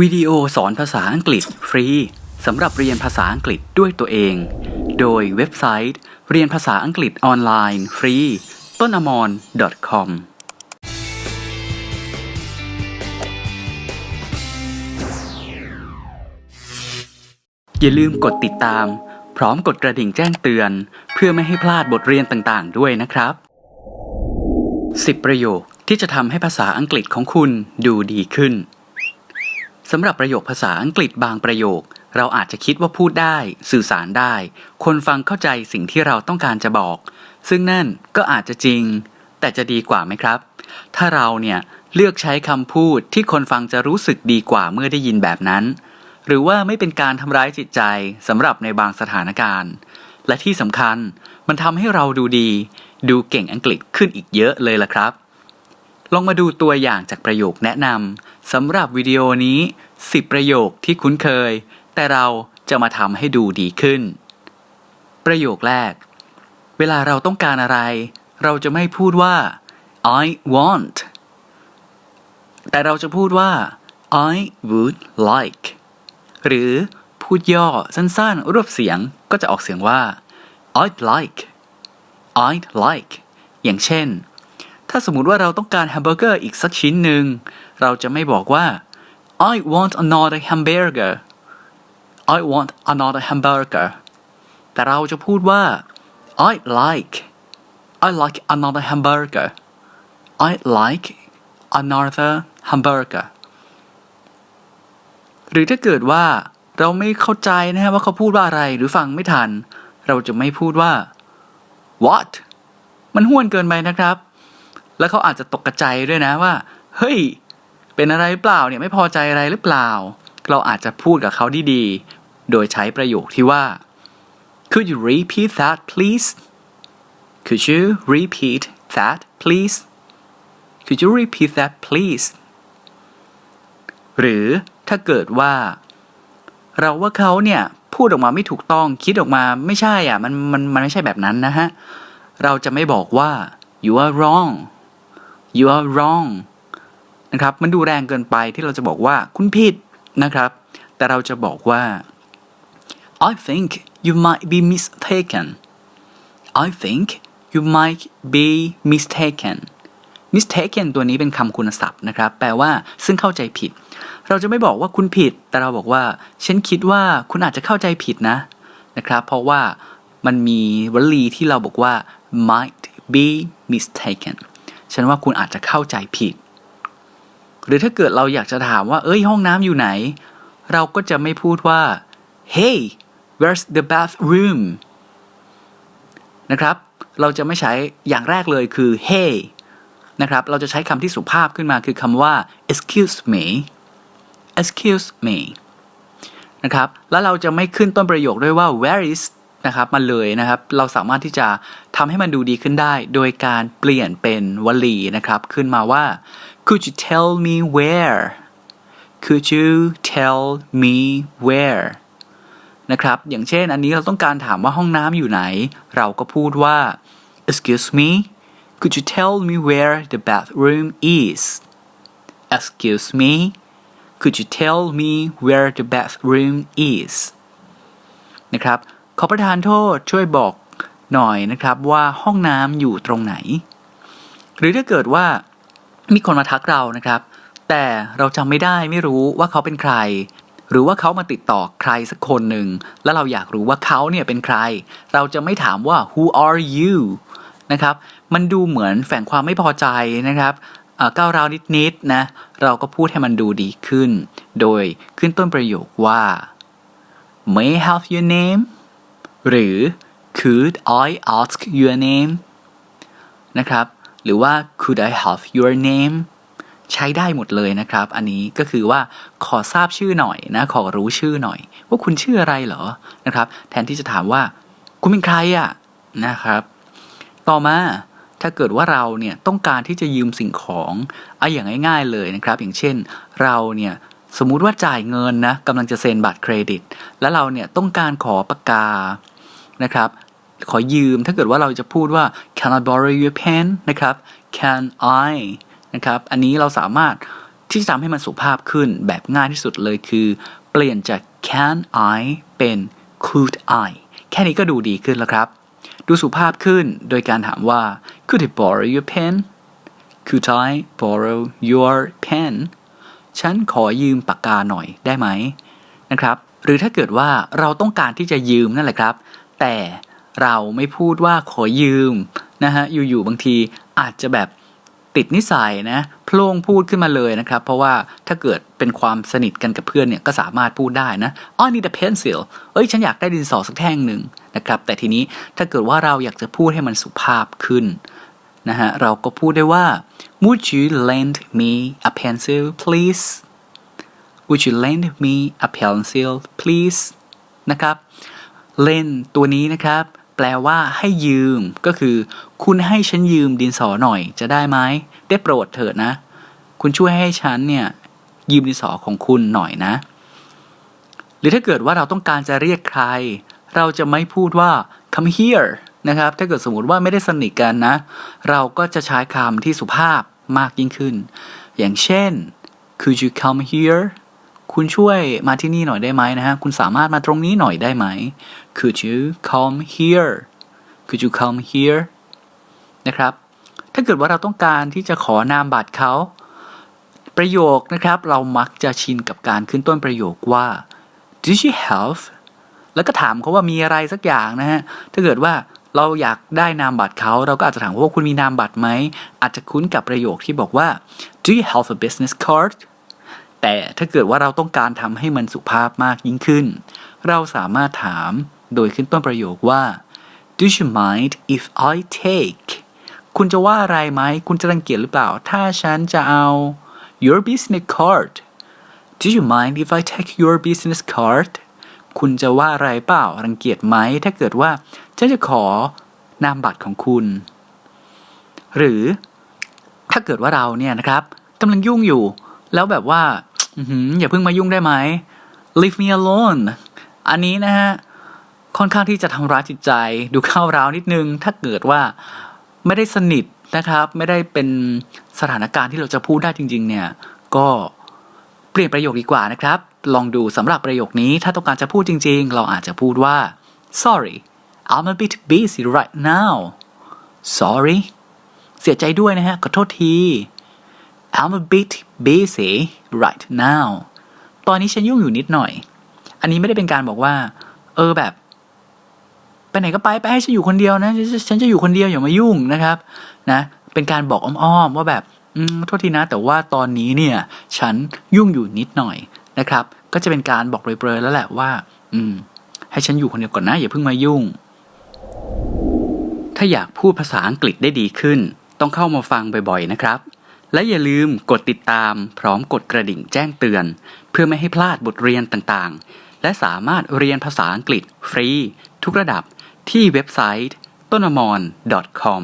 วิดีโอสอนภาษาอังกฤษฟรีสำหรับเรียนภาษาอังกฤษด้วยตัวเอง โดยเว็บไซต์ เรียนภาษาอังกฤษออนไลน์ฟรีต้นอมร .com อย่าลืมกดติดตาม พร้อมกดกระดิ่งแจ้งเตือน เพื่อไม่ให้พลาดบทเรียนต่างๆ ด้วยนะครับ 10 ประโยคที่จะทำให้ภาษาอังกฤษของคุณดูดีขึ้น สำหรับประโยคภาษาอังกฤษบางประโยค เราอาจจะคิดว่าพูดได้ สื่อสารได้ คนฟังเข้าใจสิ่งที่เราต้องการจะบอก ซึ่งนั่นก็อาจจะจริง แต่จะดีกว่าไหมครับ ถ้าเราเนี่ยเลือกใช้คำพูดที่คนฟังจะรู้สึกดีกว่าเมื่อได้ยินแบบนั้น หรือว่าไม่เป็นการทำร้ายจิตใจสำหรับในบางสถานการณ์ และที่สำคัญมันทำให้เราดูดี ดูเก่งอังกฤษขึ้นอีกเยอะเลยล่ะครับ ลองมาดูตัวอย่างจากประโยคแนะนำสำหรับวิดีโอนี้ 10 ประโยคที่คุ้นเคย แต่เราจะมาทำให้ดูดีขึ้น ประโยคแรก เวลาเราต้องการอะไร เราจะไม่พูดว่า I want แต่เราจะพูดว่า I would like หรือพูดย่อสั้นๆ รวบเสียงก็จะออกเสียงว่า I'd like I'd like อย่างเช่น ถ้าสมมุติว่าเราต้องการแฮมเบอร์เกอร์อีกสักชิ้นหนึ่ง เราจะไม่บอกว่า I want another hamburger I want another hamburger แต่เราจะพูดว่า I like I like another hamburger I like another hamburger หรือถ้าเกิดว่าเราไม่เข้าใจนะฮะว่าเขาพูดว่าอะไรหรือฟังไม่ทัน เราจะไม่พูดว่า what มันห้วนเกินไปนะครับ แล้วเขาอาจจะตกกระใจด้วยนะว่า เฮ้ย เป็นอะไรเปล่าเนี่ยไม่พอใจอะไรหรือเปล่า เราอาจจะพูดกับเขาดีๆ โดยใช้ประโยคที่ว่า Could you repeat that please Could you repeat that please Could you repeat that please หรือถ้าเกิดว่า เราว่าเขาเนี่ยพูดออกมาไม่ถูกต้องคิดออกมาไม่ใช่อะมันมันมันไม่ใช่แบบนั้นนะฮะ เราจะไม่บอกว่า you are wrong you are wrong นะครับ มันดูแรงเกินไปที่เราจะบอกว่าคุณผิดนะครับ แต่เราจะบอกว่า I think you might be mistaken I think you might be mistaken mistaken ตัวนี้เป็นคำคุณศัพท์นะครับ แปลว่าซึ่งเข้าใจผิด เราจะไม่บอกว่าคุณผิด แต่เราบอกว่า ฉันคิดว่าคุณอาจจะเข้าใจผิดนะ นะครับ เพราะว่ามันมีวลีที่เราบอกว่า might be mistaken ฉันว่าคุณอาจจะเข้าใจผิด หรือถ้าเกิดเราอยากจะถามว่า เอ้ยห้องน้ำอยู่ไหน เราก็จะไม่พูดว่า hey where's the bathroom นะครับ เราจะไม่ใช้อย่างแรกเลยคือ hey นะครับ เราจะใช้คำที่สุภาพขึ้นมาคือคำว่า excuse me excuse me นะครับ แล้วเราจะไม่ขึ้นต้นประโยคด้วยว่า where is นะครับ มาเลยนะครับ เราสามารถที่จะ ทำให้มันดูดีขึ้นได้ โดยการเปลี่ยนเป็นวลีนะครับ ขึ้นมาว่า could you tell me where could you tell me where นะครับอย่างเช่นอันนี้เราต้องการถามว่าห้องน้ำอยู่ไหน เราก็พูดว่า excuse me could you tell me where the bathroom is excuse me could you tell me where the bathroom is นะครับขอประทานโทษช่วยบอก หน่อยนะครับว่าห้องน้ำอยู่ตรงไหน หรือถ้าเกิดว่ามีคนมาทักเรานะครับ แต่เราจำไม่ได้ไม่รู้ว่าเขาเป็นใคร หรือว่าเขามาติดต่อใครสักคนหนึ่งแล้วเราอยากรู้ว่าเขาเนี่ยเป็นใคร เราจะไม่ถามว่า who are you นะครับ มันดูเหมือนแฝงความไม่พอใจนะครับก้าวร้าวนิดๆนะ เราก็พูดให้มันดูดีขึ้น โดยขึ้นต้นประโยคว่า may I have your name หรือ could I ask your name นะครับ หรือว่า could I have your name ใช้ได้หมดเลยนะครับ อันนี้ก็คือว่าขอทราบชื่อหน่อยนะ ขอรู้ชื่อหน่อย ว่าคุณชื่ออะไรเหรอ นะครับ แทนที่จะถามว่า คุณเป็นใครอะ่ะนะครับ ต่อมาถ้าเกิดว่าเราเนี่ยต้องการที่จะยืมสิ่งของเอาอย่างง่าย ๆเลยนะครับ อย่างเช่น เราเนี่ยสมมุติว่าจ่ายเงินนะกำลังจะเซ็นบัตรเครดิต แล้วเราเนี่ยต้องการขอปากกานะครับ ขอยืม ถ้าเกิดว่าเราจะพูดว่า can I borrow your pen นะครับ can I นะครับ อันนี้เราสามารถที่จะทำให้มันสุภาพขึ้นแบบง่ายที่สุดเลยคือ เปลี่ยนจาก can I เป็น could I แค่นี้ก็ดูดีขึ้นแล้วครับ ดูสุภาพขึ้นโดยการถามว่า could I borrow your pen could I borrow your pen ฉันขอยืมปากกาหน่อยได้ไหมนะครับ หรือถ้าเกิดว่าเราต้องการที่จะยืมนั่นแหละครับ แต่ เราไม่พูดว่าขอยืมนะฮะอยู่ๆบางทีอาจจะแบบติดนิสัยนะพลงพูดขึ้นมาเลยนะครับ เพราะว่าถ้าเกิดเป็นความสนิทกันกับเพื่อนเนี่ยก็สามารถพูดได้นะ I need a pencil เอ้ย ฉันอยากได้ดินสอสักแท่งหนึ่งนะครับ แต่ทีนี้ถ้าเกิดว่าเราอยากจะพูดให้มันสุภาพขึ้นนะฮะเราก็พูดได้ว่า Would you lend me a pencil please Would you lend me a pencil please นะครับ lend ตัวนี้นะครับ แปลว่าให้ยืม ก็คือ คุณให้ฉันยืมดินสอหน่อยจะได้ไหมได้โปรดเถิดนะ คุณช่วยให้ฉันเนี่ยยืมดินสอของคุณหน่อยนะ หรือถ้าเกิดว่าเราต้องการจะเรียกใคร เราจะไม่พูดว่า come here นะครับ ถ้าเกิดสมมติว่าไม่ได้สนิทกันนะ เราก็จะใช้คำที่สุภาพมากยิ่งขึ้น อย่างเช่น could you come here คุณช่วยมาที่นี่หน่อยได้ไหมนะฮะ คุณสามารถมาตรงนี้หน่อยได้ไหม could you come here could you come here นะครับ ถ้าเกิดว่าเราต้องการที่จะขอนามบัตรเขา ประโยคนะครับ เรามักจะชินกับการขึ้นต้นประโยคว่า do you have แล้วก็ถามเขาว่ามีอะไรสักอย่างนะฮะ ถ้าเกิดว่าเราอยากได้นามบัตรเขา เราก็อาจจะถามว่าคุณมีนามบัตรไหม อาจจะคุ้นกับประโยคที่บอกว่า do you have a business card แต่ถ้าเกิดว่าเราต้องการทำให้มันสุภาพมากยิ่งขึ้น เราสามารถถามโดยขึ้นต้นประโยคว่า do you mind if I take คุณจะว่าอะไรไหม คุณจะรังเกียจหรือเปล่า ถ้าฉันจะเอา your business card do you mind if I take your business card คุณจะว่าอะไรเปล่า รังเกียจไหม ถ้าเกิดว่า ฉันจะขอนามบัตรของคุณ หรือถ้าเกิดว่าเราเนี่ยนะครับกำลังยุ่งอยู่ แล้วแบบว่า อย่าเพิ่งมายุ่งได้ไหม leave me alone อันนี้นะฮะ ค่อนข้างที่จะทำร้ายจิตใจ ดูเข้าร้าวนิดนึง ถ้าเกิดว่าไม่ได้สนิทนะครับ ไม่ได้เป็นสถานการณ์ที่เราจะพูดได้จริง ๆ เนี่ย ก็เปลี่ยนประโยคดีกว่านะครับ ลองดูสำหรับประโยคนี้ ถ้าต้องการจะพูดจริง ๆ เราอาจจะพูดว่า sorry I'm a bit busy right now sorry เสียใจด้วยนะฮะ ขอโทษที I'm a bit busy right now ตอนนี้ฉันยุ่งอยู่นิดหน่อย อันนี้ไม่ได้เป็นการบอกว่า เออแบบ ไปไหนก็ไปไปให้ฉันอยู่คนเดียวนะฉันฉันจะอยู่คนเดียวอย่ามายุ่งนะครับ นะ เป็นการบอกอ้อมๆว่าแบบอืมโทษทีนะ แต่ว่าตอนนี้เนี่ย ฉันยุ่งอยู่นิดหน่อยนะครับ ก็จะเป็นการบอกเปรยๆแล้วแหละว่า อืม ให้ฉันอยู่คนเดียวก่อนนะ อย่าเพิ่งมายุ่ง ถ้าอยากพูดภาษาอังกฤษได้ดีขึ้น ต้องเข้ามาฟังบ่อยๆนะครับ และอย่าลืมกดติดตามพร้อมกดกระดิ่งแจ้งเตือน เพื่อไม่ให้พลาดบทเรียนต่างๆ และสามารถเรียนภาษาอังกฤษฟรี ทุกระดับที่เว็บไซต์ต้นมอน .com